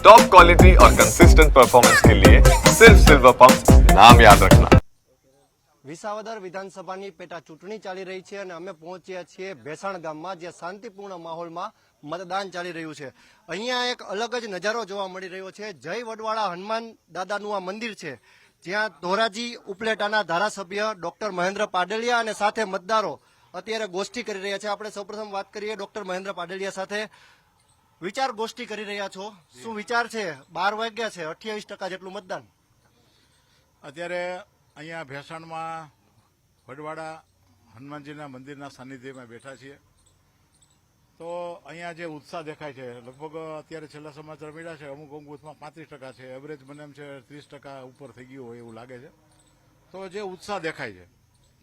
Top quality और consistent performance के लिए सिर्फ सिल्वर पंप नाम याद रखना વિસાવદર વિધાનસભાની પેટા ચૂંટણી ચાલી રહી છે અને અમે પહોંચ્યા છીએ ભેસાણ ગામમાં જે શાંતિપૂર્ણ માહોલમાં મતદાન ચાલી રહ્યું છે અહીંયા એક અલગ જ નજારો જોવા મળી રહ્યો છે જય વડવાળા હનુમાન દાદાનું આ મંદિર છે જ્યાં ધોરાજી ઉપલેટાના ધારાસભ્ય ડોક્ટર મહેન્દ્ર પાડલિયા અને સાથે મતદારો અત્યારે ગોષ્ઠી કરી રહ્યા છે આપણે સૌપ્રથમ વાત કરીએ ડોક્ટર મહેન્દ્ર પાડલિયા સાથે વિચાર ગોષ્ઠી કરી રહ્યા છો. શું વિચાર છે? બાર વાગ્યા છે, અઠ્યાવીસ ટકા જેટલું મતદાન. અત્યારે અહીંયા ભેસાણમાં વડવાડા હનુમાનજીના મંદિરના સાનિધ્યમાં બેઠા છીએ. તો અહીંયા જે ઉત્સાહ દેખાય છે, લગભગ અત્યારે છેલ્લા સમાચાર મળ્યા છે, અમુક અમુક બુથમાં પાંત્રીસ ટકા છે એવરેજ મને એમ છે ત્રીસ ટકા ઉપર થઈ ગયું હોય એવું લાગે છે. તો જે ઉત્સાહ દેખાય છે,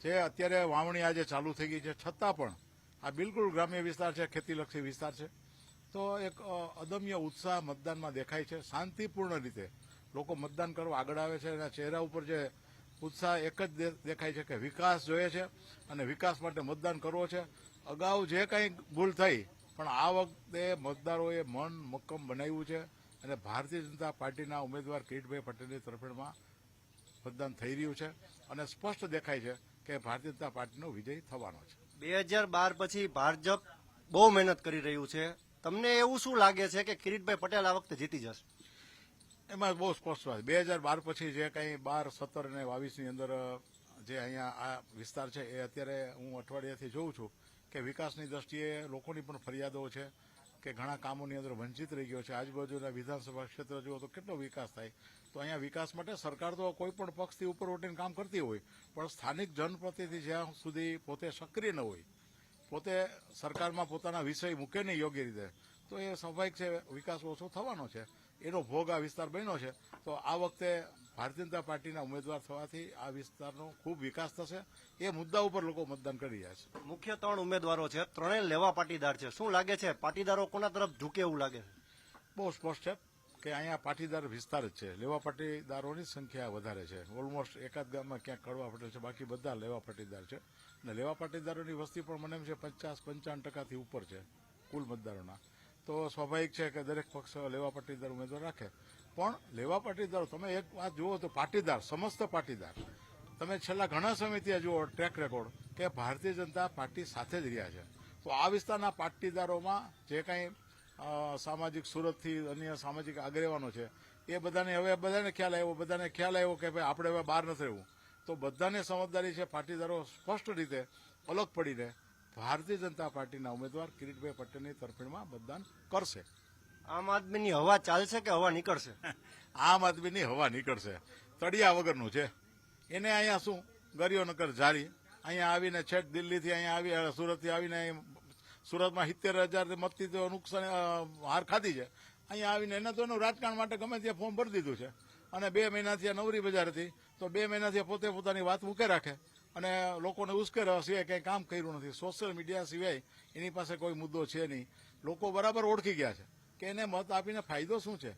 જે અત્યારે વાવણી આજે ચાલુ થઈ ગઈ છે, છતાં પણ આ બિલકુલ ગ્રામ્ય વિસ્તાર છે, ખેતીલક્ષી વિસ્તાર છે. તો એક અદમ્ય ઉત્સાહ મતદાનમાં દેખાય છે. શાંતિપૂર્ણ રીતે લોકો મતદાન કરવા આગળ આવે છે એના ચહેરા ઉપર જે ઉત્સાહ એક જ દેખાય છે કે વિકાસ જોઈએ છે અને વિકાસ માટે મતદાન કરવો છે. અગાઉ જે કંઈ ભૂલ થઈ, પણ આ વખતે મતદારોએ મન મક્કમ બનાવ્યું છે અને ભારતીય જનતા પાર્ટીના ઉમેદવાર કિરીટભાઈ પટેલની તરફેણમાં મતદાન થઈ રહ્યું છે અને સ્પષ્ટ દેખાય છે કે ભારતીય જનતા પાર્ટીનો વિજય થવાનો છે. બે હજાર બાર પછી ભાજપ બહુ મહેનત કરી રહ્યું છે. તમને એવું શું લાગે છે કે કિરીટભાઈ પટેલ આ વખતે જીતી જશે? એમાં બહુ સ્પષ્ટ વાત. બે હજાર બાર પછી જે કંઈ બાર, સત્તર અને બાવીસની અંદર જે અહીંયા આ વિસ્તાર છે, એ અત્યારે હું અઠવાડિયાથી જોઉં છું કે વિકાસની દ્રષ્ટિએ લોકોની પણ ફરિયાદો છે કે ઘણા કામોની અંદર વંચિત રહી ગયો છે. આજુબાજુના વિધાનસભા ક્ષેત્ર જુઓ તો કેટલો વિકાસ થાય. તો અહીંયા વિકાસ માટે સરકાર તો કોઈ પણ પક્ષથી ઉપર ઉઠીને કામ કરતી હોય, પણ સ્થાનિક જનપ્રતિનિધિ જ્યાં સુધી પોતે સક્રિય ન હોય પોતે સરકારમાં પોતાના વિષય મૂકે નહીં યોગ્ય રીતે તો એ સ્વાભાવિક છે વિકાસ ઓછો થવાનો છે. એનો ભોગ આ વિસ્તાર બન્યો છે. તો આ વખતે ભારતીય જનતા પાર્ટીના ઉમેદવાર થવાથી આ વિસ્તારનો ખૂબ વિકાસ થશે. એ મુદ્દા ઉપર લોકો મતદાન કરી રહ્યા છે. મુખ્ય ત્રણ ઉમેદવારો છે. ત્રણેય લેવા પાટીદાર છે. શું લાગે છે? પાટીદારો કોના તરફ ઝૂકે એવું લાગે છે? બહુ સ્પષ્ટ છે. કે અહીંયા પાટીદાર વિસ્તાર જ છે. લેવા પાટીદારોની સંખ્યા વધારે છે. ઓલમોસ્ટ એકાદ ગામમાં ક્યાંક કડવા પટેલ છે. બાકી બધા લેવા પાટીદાર છે. અને લેવા પાટીદારોની વસ્તી પણ મને એમ છે પચાસ પંચાવન ટકાથી ઉપર છે, કુલ મતદારોના. તો સ્વાભાવિક છે કે દરેક પક્ષ લેવા પાટીદાર ઉમેદવાર રાખે. પણ લેવા પાટીદારો, તમે એક વાત જુઓ તો પાટીદાર, સમસ્ત પાટીદાર. તમે છેલ્લા ઘણા સમયથી જુઓ ટ્રેક રેકોર્ડ કે ભારતીય જનતા પાર્ટી સાથે જ રહ્યા છે. તો આ વિસ્તારના પાટીદારોમાં જે કંઈ સામાજિક સુરતથી અન્ય સામાજિક આગેવાનો છે. એ બધાને હવે બધાને ખ્યાલ આવ્યો બધાને ખ્યાલ આવ્યો કે ભાઈ આપણે હવે બહાર નથી રહેવું. તો બધાને સમજદારી છે પાટીદારો સ્પષ્ટ રીતે અલગ પડીને ભારતીય જનતા પાર્ટીના ઉમેદવાર કિરીટભાઈ પટેલની તરફેણમાં મતદાન કરશે. આમ આદમીની હવા ચાલશે કે હવા નીકળશે? આમ આદમીની હવા નીકળશે. તળિયા વગરનું છે. એને અહીંયા શું? ગરિયોનગર જારી અહીંયા આવીને છેક દિલ્હીથી અહીંયા આવી સુરતથી આવીને અહીં સુરતમાં સિત્તેર હજાર મતથી તો નુકસાન હાર ખાધી છે. અહીંયા આવીને એને તો એનું રાજકારણ માટે ગમે ત્યાં ફોર્મ ભરી દીધું છે. અને બે મહિનાથી આ નવરી બજાર હતી. તો બે મહિનાથી પોતે પોતાની વાત મૂકે રાખે. અને લોકોને ઉશ્કેરવા સિવાય કંઈ કામ કર્યું નથી. સોશિયલ મીડિયા સિવાય એની પાસે કોઈ મુદ્દો છે નહીં. લોકો બરાબર ઓળખી ગયા છે કે એને મત આપીને ફાયદો શું છે?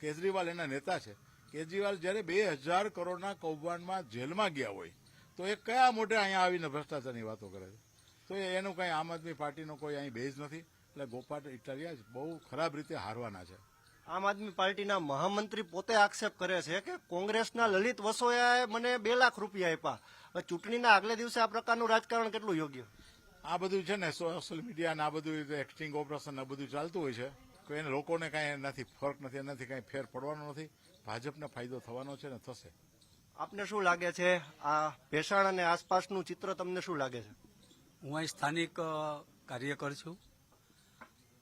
કેજરીવાલ એના નેતા છે. કેજરીવાલ જ્યારે બે હજાર કરોડના કૌભાંડમાં જેલમાં ગયા હોય, તો એ કયા મોટે અહીંયા આવીને ભ્રષ્ટાચારની વાતો કરે છે? તો એનું કંઈ આમ આદમી પાર્ટીનો કોઈ અહીં બેઝ નથી. એટલે ગોપાલ ઇટાલિયા બહુ ખરાબ રીતે હારવાના છે. આમ આદમી પાર્ટીના મહામંત્રી પોતે આક્ષેપ કરે છે કે કોંગ્રેસના લલિત વસોયાએ મને બે લાખ રૂપિયા આપ્યા. હવે ચૂંટણીના આગલે દિવસે આ પ્રકારનું રાજકારણ કેટલું યોગ્ય? આ બધું છે ને સોશિયલ મીડિયા ને આ બધું એક્સટિંગ ઓપરેશન આ બધું ચાલતું હોય છે. કે એને લોકોને કાંઈ એનાથી ફરક નથી એનાથી કાંઈ ફેર પડવાનો નથી. ભાજપને ફાયદો થવાનો છે ને થશે. આપને શું લાગે છે? આ ભેસાણ અને આસપાસનું ચિત્ર તમને શું લાગે છે? હું અહીં સ્થાનિક કાર્યકર છું.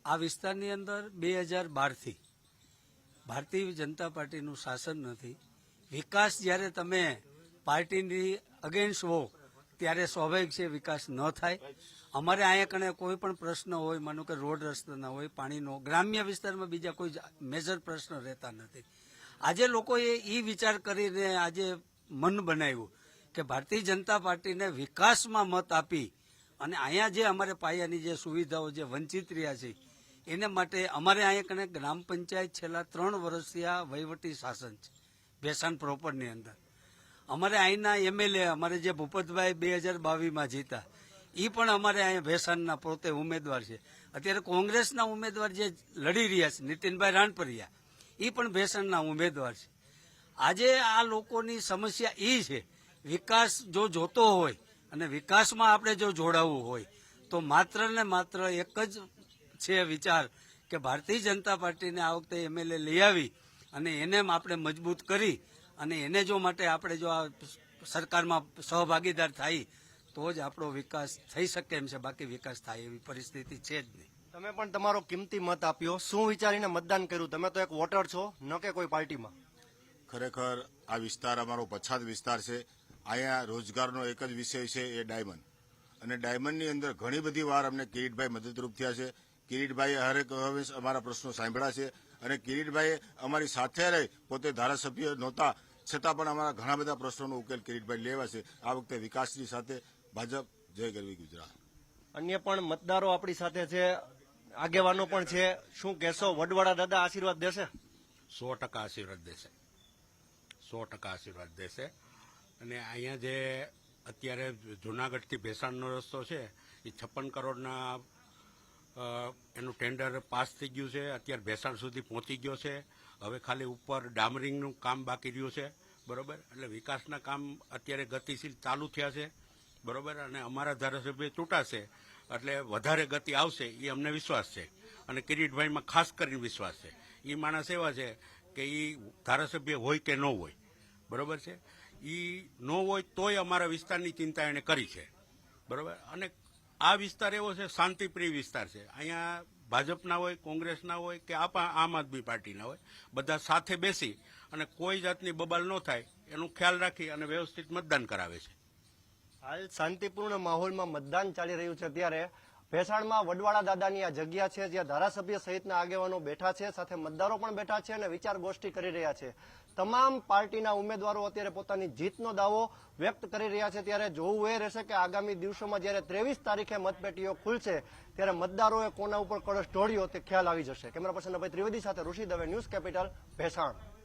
આ વિસ્તારની અંદર બે હજાર બારથી ભારતીય જનતા પાર્ટીનું શાસન નથી. વિકાસ જ્યારે તમે પાર્ટીની અગેન્સ્ટ હો, ત્યારે સ્વાભાવિક છે વિકાસ ન થાય. અમારે અહીંયા કણે કોઈ પણ પ્રશ્ન હોય, માનો કે રોડ રસ્તાના હોય, પાણીનો, ગ્રામ્ય વિસ્તારમાં બીજા કોઈ મેજર પ્રશ્ન રહેતા નથી. આજે લોકોએ એ વિચાર કરીને આજે મન બનાવ્યું કે ભારતીય જનતા પાર્ટીને વિકાસમાં મત આપી અને અહીંયા જે અમારે પાયાની જે સુવિધાઓ જે વંચિત રહ્યા છે, એને માટે અમારે અહીંયા કને ગ્રામ પંચાયત છેલ્લા ત્રણ વર્ષથી આ વહીવટી શાસન છે, ભેસાણ પ્રોપરની અંદર. અમારે અહીંના એમએલએ, અમારે જે ભૂપતભાઈ બે હજાર બાવીસમાં જીતા એ પણ અમારે અહીંયા ભેસાણના પોતે ઉમેદવાર છે. અત્યારે કોંગ્રેસના ઉમેદવાર જે લડી રહ્યા છે, નીતિનભાઈ રાણપરિયા એ પણ ભેસણના ઉમેદવાર છે. આજે આ લોકોની સમસ્યા એ છે, વિકાસ જો જોતો હોય અને વિકાસમાં આપણે જો જોડાવવું હોય તો માત્ર ને માત્ર એક જ છે વિચાર કે ભારતીય જનતા પાર્ટીને આ વખતે એમએલએ લઈ આવી અને એને આપણે મજબૂત કરી અને એને જો માટે આપણે જો આ સરકારમાં સહભાગીદાર થાય તો જ આપણો વિકાસ થઈ શકે એમ છે. બાકી વિકાસ થાય એવી પરિસ્થિતિ છે જ નહીં. તમે પણ તમારો કિંમતી મત આપ્યો. શું વિચારીને મતદાન કર્યું? તમે તો એક વોટર છો ન કે કોઈ પાર્ટીમાં? ખરેખર આ વિસ્તાર અમારો પછાત વિસ્તાર છે. અહીંયા રોજગારનો એક જ વિષય છે એ ડાયમંડ. અને ડાયમંડની અંદર ઘણી બધી વાર અમને કિરીટભાઈ મદદરૂપ થયા છે. કિરીટભાઈએ હરેક હંમેશ અમારા પ્રશ્નો સાંભળ્યા છે. અને કિરીટભાઈએ અમારી સાથે રહી પોતે ધારાસભ્ય નહોતા છતાં પણ અમારા ઘણા બધા પ્રશ્નોનો ઉકેલ કિરીટભાઈ લેવા છે. આ વખતે વિકાસની સાથે ભાજપ જય ગરવી ગુજરાત. અન્ય પણ મતદારો આપણી સાથે છે આગેવાનો પણ છે. શું કહેશો? વડવાડા દાદા આશીર્વાદ દેશે? સો ટકા આશીર્વાદ દેશે. સો ટકા આશીર્વાદ દેશે. અને અહીંયા જે અત્યારે જુનાગઢથી ભેસાણનો રસ્તો છે, એ છપ્પન કરોડના એનું ટેન્ડર પાસ થઈ ગયું છે. અત્યારે ભેસાણ સુધી પહોંચી ગયો છે. હવે ખાલી ઉપર ડામરિંગનું કામ બાકી રહ્યું છે. બરોબર? એટલે વિકાસના કામ અત્યારે ગતિશીલ ચાલુ થયા છે. બરોબર? અને અમારા ધારાસભ્ય ચૂંટાશે. એટલે વધારે ગતિ આવશે, એ અમને વિશ્વાસ છે. અને કિરીટભાઈમાં ખાસ કરીને વિશ્વાસ છે. એ માણસ એવા છે કે એ ધારાસભ્ય હોય કે ન હોય. બરોબર છે? એ ન હોય તોય અમારા વિસ્તારની ચિંતા એણે કરી છે. બરાબર? અને આ વિસ્તાર એવો છે, શાંતિપ્રિય વિસ્તાર છે. અહીંયા ભાજપના હોય, કોંગ્રેસના હોય કે આપા, આમ આદમી પાર્ટીના હોય, બધા સાથે બેસી અને કોઈ જાતની બબાલ ન થાય એનું ખ્યાલ રાખી અને વ્યવસ્થિત મતદાન કરાવે છે. હાલ શાંતિપૂર્ણ માહોલમાં મતદાન ચાલી રહ્યું છે. ત્યારે ભેસાણમાં વડવાળા દાદાની આ જગ્યા છે, જ્યાં ધારાસભ્ય સહિતના આગેવાનો બેઠા છે, સાથે મતદારો પણ બેઠા છે અને વિચાર ગોષ્ઠી કરી રહ્યા છે. તમામ પાર્ટીના ઉમેદવારો અત્યારે પોતાની જીતનો દાવો વ્યક્ત કરી રહ્યા છે. ત્યારે જોવું એ રહેશે કે આગામી દિવસોમાં જ્યારે ત્રેવીસ તારીખે મતપેટીઓ ખુલશે, ત્યારે મતદારોએ કોના ઉપર કળશ ઢોળ્યો તે ખ્યાલ આવી જશે. કેમેરા પર્સન અભય ત્રિવેદી સાથે ઋષિ દવે ન્યૂઝ કેપિટલ, ભેસાણ.